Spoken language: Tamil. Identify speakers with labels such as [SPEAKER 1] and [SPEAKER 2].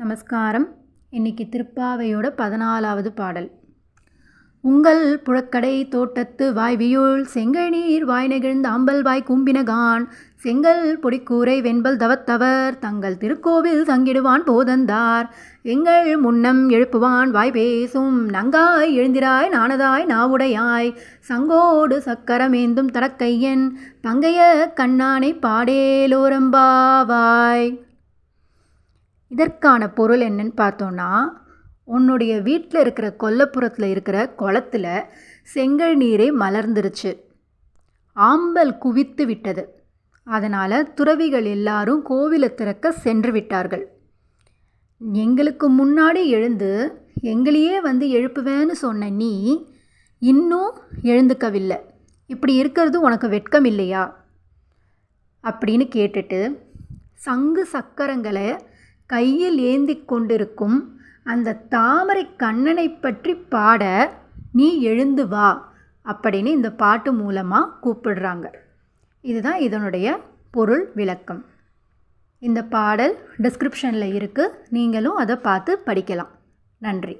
[SPEAKER 1] நமஸ்காரம். இன்னைக்கு திருப்பாவையோட பதினாலாவது பாடல். உங்கள் புழக்கடை தோட்டத்து வாய் வியுள் நீர் வாய் நெகிழ்ந்த அம்பல் வாய் கும்பினகான். செங்கல் பொடிக்கூரை வெண்பல் தவத்தவர் தங்கள் திருக்கோவில் தங்கிடுவான் போதந்தார். எங்கள் முன்னம் எழுப்புவான் வாய் பேசும் நங்காய் எழுந்திராய் நானதாய் நாவுடையாய். சங்கோடு சக்கரமேந்தும் தடக்கையன் பங்கைய கண்ணானை பாடேலோரம்பாவாய். இதற்கான பொருள் என்னன்னு பார்த்தோன்னா உன்னுடைய வீட்டில் இருக்கிற கொல்லப்புறத்தில் இருக்கிற குளத்தில் செங்கல் நீரே மலர்ந்துருச்சு. ஆம்பல் குவித்து விட்டது. அதனால் துறவிகள் எல்லாரும் கோவிலை திறக்க சென்று விட்டார்கள். எங்களுக்கு முன்னாடி எழுந்து எங்களையே வந்து எழுப்புவேன்னு சொன்ன நீ இன்னும் எழுந்துக்கவில்லை. இப்படி இருக்கிறது உனக்கு வெட்கம் இல்லையா? அப்படின்னு கேட்டுட்டு சங்கு சக்கரங்களை கையில் ஏந்தி கொண்டிருக்கும் அந்த தாமரை கண்ணனை பற்றி பாட நீ எழுந்து வா அப்படின்னு இந்த பாட்டு மூலமாக கூப்பிடுறாங்க. இதுதான் இதனுடைய பொருள் விளக்கம். இந்த பாடல் டிஸ்கிரிப்ஷனில் இருக்குது நீங்களும் அதை பார்த்து படிக்கலாம். நன்றி.